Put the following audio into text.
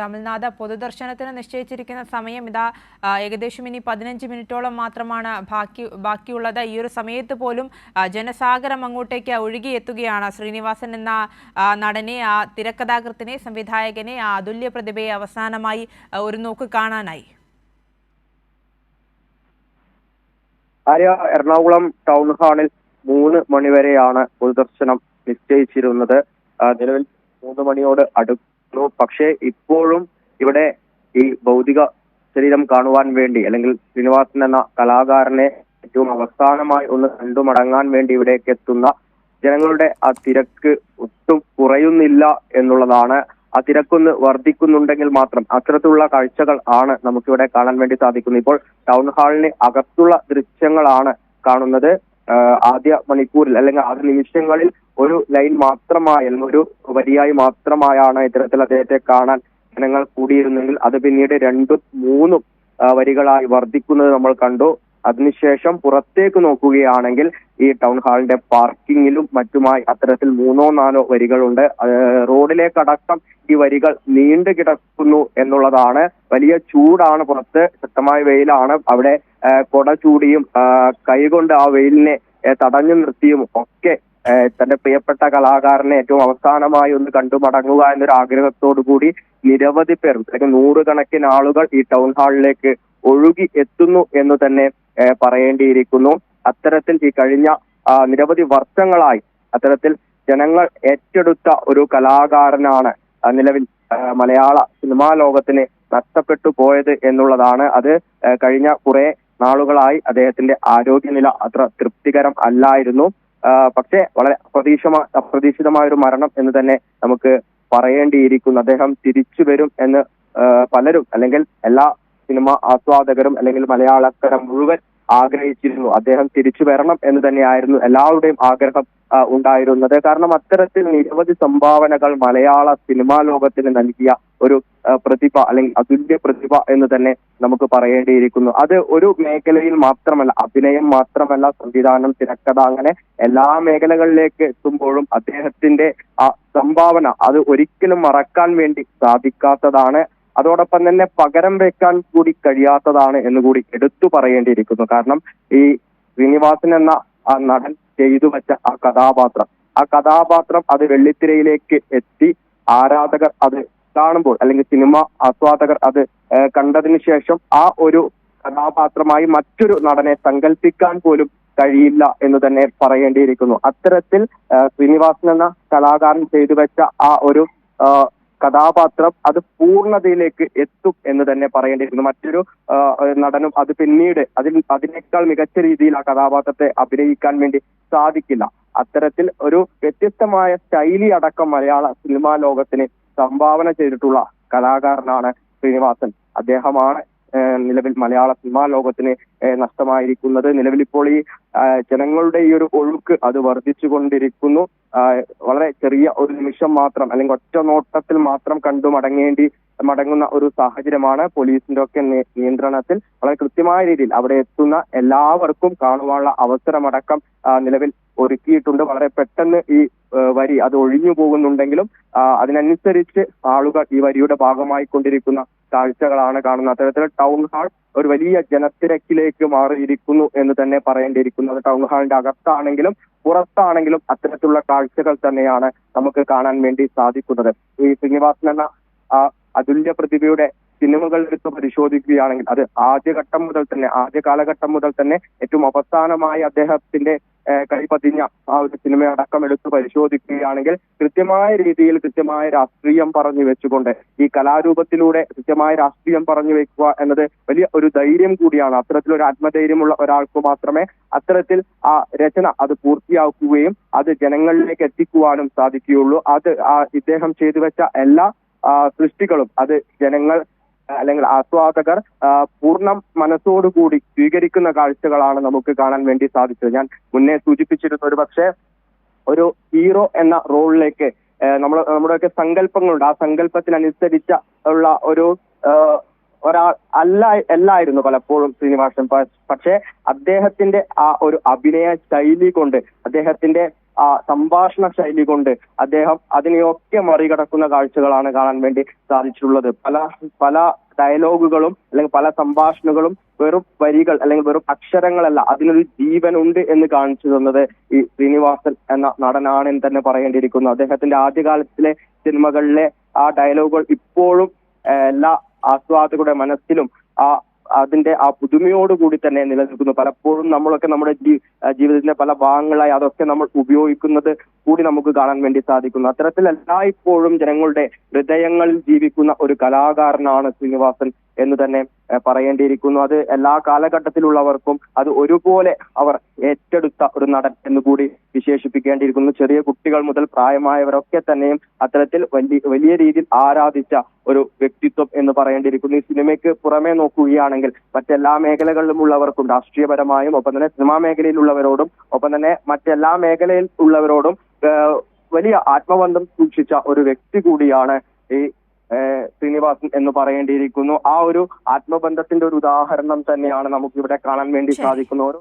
തമിഴ്നാട് പൊതുദർശനത്തിന് നിശ്ചയിച്ചിരിക്കുന്ന സമയം ഇതാ ഏകദേശം ഇനി പതിനഞ്ച് മിനിറ്റോളം മാത്രമാണ് ബാക്കി ബാക്കിയുള്ളത്. ഈ ഒരു സമയത്ത് പോലും ജനസാഗരം അങ്ങോട്ടേക്ക് ഒഴുകിയെത്തുകയാണ്. ശ്രീനിവാസൻ എന്ന നടനെ ആ തിരക്കഥാകൃത്തിനെ സംവിധായകനെ ആ അതുല്യ പ്രതിഭയെ അവസാനമായി ഒരു നോക്ക് കാണാനായി. ആര്യ എറണാകുളം ടൗൺ ഹാളിൽ മൂന്ന് മണിവരെയാണ് പൊതുദർശനം നിശ്ചയിച്ചിരുന്നത്. നിലവിൽ മൂന്ന് മണിയോട് അടുക്കുന്നു പക്ഷേ ഇപ്പോഴും ഇവിടെ ഈ ഭൗതിക ശരീരം കാണുവാൻ വേണ്ടി അല്ലെങ്കിൽ ശ്രീനിവാസൻ എന്ന കലാകാരനെ ഏറ്റവും അവസാനമായി ഒന്ന് കണ്ടു മടങ്ങാൻ വേണ്ടി ഇവിടേക്ക് എത്തുന്ന ജനങ്ങളുടെ ആ തിരക്ക് ഒട്ടും കുറയുന്നില്ല എന്നുള്ളതാണ്. ആ തിരക്കൊന്ന് വർദ്ധിക്കുന്നുണ്ടെങ്കിൽ മാത്രം അത്തരത്തിലുള്ള കാഴ്ചകൾ ആണ് നമുക്കിവിടെ കാണാൻ വേണ്ടി സാധിക്കുന്നത്. ഇപ്പോൾ ടൗൺ ഹാളിന് അകത്തുള്ള ദൃശ്യങ്ങളാണ് കാണുന്നത്. ആദ്യ മണിക്കൂറിൽ അല്ലെങ്കിൽ ആദ്യ നിമിഷങ്ങളിൽ ഒരു ലൈൻ മാത്രമായി അല്ലെങ്കിൽ ഒരു വരിയായി മാത്രമായാണ് ഇത്തരത്തിൽ അദ്ദേഹത്തെ കാണാൻ ജനങ്ങൾ കൂടിയിരുന്നെങ്കിൽ അത് പിന്നീട് രണ്ടും മൂന്നും വരികളായി വർദ്ധിക്കുന്നത് നമ്മൾ കണ്ടു. അതിനുശേഷം പുറത്തേക്ക് നോക്കുകയാണെങ്കിൽ ഈ ടൗൺ ഹാളിന്റെ പാർക്കിങ്ങിലും മറ്റുമായി അത്തരത്തിൽ മൂന്നോ നാലോ വരികളുണ്ട്. റോഡിലേക്കടക്കം ഈ വരികൾ നീണ്ടു കിടക്കുന്നു എന്നുള്ളതാണ്. വലിയ ചൂടാണ് പുറത്ത് ശക്തമായ വെയിലാണ്. അവിടെ കൊട ചൂടിയും കൈകൊണ്ട് ആ വെയിലിനെ തടഞ്ഞു നിർത്തിയും ഒക്കെ തന്റെ പ്രിയപ്പെട്ട കലാകാരനെ ഏറ്റവും അവസാനമായി ഒന്ന് കണ്ടു മടങ്ങുക എന്നൊരു ആഗ്രഹത്തോടു കൂടി നിരവധി പേർ അല്ലെങ്കിൽ നൂറുകണക്കിന് ആളുകൾ ഈ ടൗൺ ഹാളിലേക്ക് ഒഴുകി എത്തുന്നു എന്ന് തന്നെ പറയേണ്ടിയിരിക്കുന്നു. അത്തരത്തിൽ ഈ കഴിഞ്ഞ നിരവധി വർഷങ്ങളായി അത്തരത്തിൽ ജനങ്ങൾ ഏറ്റെടുത്ത ഒരു കലാകാരനാണ് നിലവിൽ മലയാള സിനിമാ ലോകത്തിന് നഷ്ടപ്പെട്ടു പോയത് എന്നുള്ളതാണ്. അത് കഴിഞ്ഞ കുറെ നാളുകളായി അദ്ദേഹത്തിന്റെ ആരോഗ്യനില അത്ര തൃപ്തികരം അല്ലായിരുന്നു. പക്ഷേ വളരെ അപ്രതീക്ഷമ അപ്രതീക്ഷിതമായ ഒരു മരണം എന്ന് തന്നെ നമുക്ക് പറയേണ്ടിയിരിക്കുന്നു. അദ്ദേഹം തിരിച്ചു വരും എന്ന് പലരും അല്ലെങ്കിൽ എല്ലാ സിനിമ ആസ്വാദകരും അല്ലെങ്കിൽ മലയാളക്കര മുഴുവൻ ആഗ്രഹിച്ചിരുന്നു. അദ്ദേഹം തിരിച്ചു വരണം എന്ന് തന്നെയായിരുന്നു എല്ലാവരുടെയും ആഗ്രഹം ഉണ്ടായിരുന്നത്. കാരണം അത്തരത്തിൽ നിരവധി സംഭാവനകൾ മലയാള സിനിമാ ലോകത്തിന് നൽകിയ ഒരു പ്രതിഭ അല്ലെങ്കിൽ അതുല്യ പ്രതിഭ എന്ന് തന്നെ നമുക്ക് പറയേണ്ടിയിരിക്കുന്നു. അത് ഒരു മേഖലയിൽ മാത്രമല്ല അഭിനയം മാത്രമല്ല സംവിധാനം തിരക്കഥ അങ്ങനെ എല്ലാ മേഖലകളിലേക്ക് എത്തുമ്പോഴും അദ്ദേഹത്തിന്റെ ആ സംഭാവന അത് ഒരിക്കലും മറക്കാൻ വേണ്ടി സാധിക്കാത്തതാണ് അതോടൊപ്പം തന്നെ പകരം വെക്കാൻ കൂടി കഴിയാത്തതാണ് എന്ന് കൂടി എടുത്തു പറയേണ്ടിയിരിക്കുന്നു. കാരണം ഈ ശ്രീനിവാസൻ എന്ന ആ നടൻ ചെയ്തു വെച്ച ആ കഥാപാത്രം ആ കഥാപാത്രം അത് വെള്ളിത്തിരയിലേക്ക് എത്തി ആരാധകർ അത് കാണുമ്പോൾ അല്ലെങ്കിൽ സിനിമ ആസ്വാദകർ അത് കണ്ടതിന് ശേഷം ആ ഒരു കഥാപാത്രമായി മറ്റൊരു നടനെ സങ്കല്പിക്കാൻ പോലും കഴിയില്ല എന്ന് തന്നെ പറയേണ്ടിയിരിക്കുന്നു. അത്തരത്തിൽ ശ്രീനിവാസൻ എന്ന കലാകാരൻ ചെയ്തു വെച്ച ആ ഒരു കഥാപാത്രം അത് പൂർണതയിലേക്ക് എത്തും എന്ന് തന്നെ പറയേണ്ടിയിരുന്നു മറ്റൊരു നടനും അത് പിന്നീട് അതിൽ അതിനേക്കാൾ മികച്ച രീതിയിൽ ആ കഥാപാത്രത്തെ അഭിനയിക്കാൻ വേണ്ടി സാധിക്കില്ല. അത്തരത്തിൽ ഒരു വ്യത്യസ്തമായ ശൈലി അടക്കം മലയാള സിനിമാ ലോകത്തിന് സംഭാവന ചെയ്തിട്ടുള്ള കലാകാരനാണ് ശ്രീനിവാസൻ. അദ്ദേഹമാണ് നിലവിൽ മലയാള സിനിമാ ലോകത്തിന് നഷ്ടമായിരിക്കുന്നത്. നിലവിൽ ഇപ്പോൾ ഈ ജനങ്ങളുടെ ഈ ഒരു ഒഴുക്ക് അത് വർദ്ധിച്ചുകൊണ്ടിരിക്കുന്നു. കൊണ്ടിരിക്കുന്നു വളരെ ചെറിയ ഒരു നിമിഷം മാത്രം അല്ലെങ്കിൽ ഒറ്റ നോട്ടത്തിൽ മാത്രം കണ്ടു മടങ്ങേണ്ടി മടങ്ങുന്ന ഒരു സാഹചര്യമാണ് പോലീസിന്റെ ഒക്കെ നിയന്ത്രണത്തിൽ. വളരെ കൃത്യമായ രീതിയിൽ അവിടെ എത്തുന്ന എല്ലാവർക്കും കാണുവാനുള്ള അവസരമടക്കം നിലവിൽ ഒരുക്കിയിട്ടുണ്ട്. വളരെ പെട്ടെന്ന് ഈ വരി അത് ഒഴിഞ്ഞു പോകുന്നുണ്ടെങ്കിലും അതിനനുസരിച്ച് ആളുകൾ ഈ വരിയുടെ ഭാഗമായി കൊണ്ടിരിക്കുന്ന കാഴ്ചകളാണ് കാണുന്നത്. അത്തരത്തിൽ ടൗൺ ഹാൾ ഒരു വലിയ ജനത്തിരക്കിലേക്ക് മാറിയിരിക്കുന്നു എന്ന് തന്നെ പറയേണ്ടിയിരിക്കുന്നത് ടൗൺ ഹാളിന്റെ അകത്താണെങ്കിലും പുറത്താണെങ്കിലും അത്തരത്തിലുള്ള കാഴ്ചകൾ തന്നെയാണ് നമുക്ക് കാണാൻ വേണ്ടി സാധിക്കുന്നത്. ഈ ശ്രീനിവാസൻ എന്ന അതുല്യ പ്രതിഭയുടെ സിനിമകൾ എടുത്ത് പരിശോധിക്കുകയാണെങ്കിൽ അത് ആദ്യഘട്ടം മുതൽ തന്നെ ആദ്യ കാലഘട്ടം മുതൽ തന്നെ ഏറ്റവും അവസാനമായി അദ്ദേഹത്തിന്റെ കൈപതിഞ്ഞ ആ ഒരു സിനിമ അടക്കം എടുത്ത് പരിശോധിക്കുകയാണെങ്കിൽ കൃത്യമായ രീതിയിൽ കൃത്യമായ രാഷ്ട്രീയം പറഞ്ഞു വെച്ചുകൊണ്ട് ഈ കലാരൂപത്തിലൂടെ കൃത്യമായ രാഷ്ട്രീയം പറഞ്ഞു വെക്കുക എന്നത് വലിയ ഒരു ധൈര്യം കൂടിയാണ്. അത്തരത്തിലൊരു ആത്മധൈര്യമുള്ള ഒരാൾക്ക് മാത്രമേ അത്തരത്തിൽ ആ രചന അത് പൂർത്തിയാക്കുകയും അത് ജനങ്ങളിലേക്ക് എത്തിക്കുവാനും സാധിക്കുകയുള്ളൂ. അത് ഇദ്ദേഹം ചെയ്തു വെച്ച എല്ലാ സൃഷ്ടികളും അത് ജനങ്ങൾ അല്ലെങ്കിൽ ആസ്വാദകർ പൂർണ മനസ്സോടുകൂടി സ്വീകരിക്കുന്ന കാഴ്ചകളാണ് നമുക്ക് കാണാൻ വേണ്ടി സാധിച്ചത്. ഞാൻ മുന്നേ സൂചിപ്പിച്ചിരുന്ന ഒരു പക്ഷേ ഒരു ഹീറോ എന്ന റോളിലേക്ക് നമ്മൾ നമ്മുടെയൊക്കെ സങ്കല്പങ്ങളുണ്ട്. ആ സങ്കല്പത്തിനനുസരിച്ച ഉള്ള ഒരു ഒരാൾ അല്ല അല്ലായിരുന്നു പലപ്പോഴും ശ്രീനിവാസൻ. പക്ഷേ അദ്ദേഹത്തിന്റെ ആ ഒരു അഭിനയ ശൈലി കൊണ്ട് അദ്ദേഹത്തിന്റെ ആ സംഭാഷണ ശൈലി കൊണ്ട് അദ്ദേഹം അതിനെയൊക്കെ മറികടക്കുന്ന കാഴ്ചകളാണ് കാണാൻ വേണ്ടി സാധിച്ചിട്ടുള്ളത്. പല പല ഡയലോഗുകളും അല്ലെങ്കിൽ പല സംഭാഷണങ്ങളും വെറും വരികൾ അല്ലെങ്കിൽ വെറും അക്ഷരങ്ങളല്ല അതിനൊരു ജീവനുണ്ട് എന്ന് കാണിച്ചു തന്നത് ഈ ശ്രീനിവാസൻ എന്ന നടനാണ് എന്ന് തന്നെ പറയേണ്ടിയിരിക്കുന്നു. അദ്ദേഹത്തിന്റെ ആദ്യകാലത്തിലെ സിനിമകളിലെ ആ ഡയലോഗുകൾ ഇപ്പോഴും എല്ലാ ആസ്വാദകരുടെ മനസ്സിലും ആ അതിന്റെ ആ പുതുമയോടുകൂടി തന്നെ നിലനിൽക്കുന്നു. പലപ്പോഴും നമ്മളൊക്കെ നമ്മുടെ ജീവിതത്തിന്റെ പല ഭാഗങ്ങളായി അതൊക്കെ നമ്മൾ ഉപയോഗിക്കുന്നത് കൂടി നമുക്ക് കാണാൻ വേണ്ടി സാധിക്കുന്നു. അത്തരത്തിൽ എല്ലായ്പ്പോഴും ജനങ്ങളുടെ ഹൃദയങ്ങളിൽ ജീവിക്കുന്ന ഒരു കലാകാരനാണ് ശ്രീനിവാസൻ എന്ന് തന്നെ പറയേണ്ടിയിരിക്കുന്നു. അത് എല്ലാ കാലഘട്ടത്തിലുള്ളവർക്കും അത് ഒരുപോലെ അവർ ഏറ്റെടുത്ത ഒരു നടൻ എന്ന് കൂടി വിശേഷിപ്പിക്കേണ്ടിയിരിക്കുന്നു. ചെറിയ കുട്ടികൾ മുതൽ പ്രായമായവരൊക്കെ തന്നെയും അത്തരത്തിൽ വലിയ വലിയ രീതിയിൽ ആരാധിച്ച ഒരു വ്യക്തിത്വം എന്ന് പറയേണ്ടിയിരിക്കുന്നു ഈ സിനിമയ്ക്ക് പുറമെ നോക്കുകയാണെങ്കിൽ മറ്റെല്ലാ മേഖലകളിലും ഉള്ളവർക്കും രാഷ്ട്രീയപരമായും ഒപ്പം തന്നെ സിനിമാ മേഖലയിലുള്ളവരോടും ഒപ്പം തന്നെ മറ്റെല്ലാ മേഖലയിൽ ഉള്ളവരോടും വലിയ ആത്മബന്ധം സൂക്ഷിച്ച ഒരു വ്യക്തി കൂടിയാണ് ഈ ശ്രീനിവാസൻ എന്ന് പറയേണ്ടിയിരിക്കുന്നു ആ ഒരു ആത്മബന്ധത്തിന്റെ ഒരു ഉദാഹരണം തന്നെയാണ് നമുക്കിവിടെ കാണാൻ വേണ്ടി. സാധിക്കുന്നത്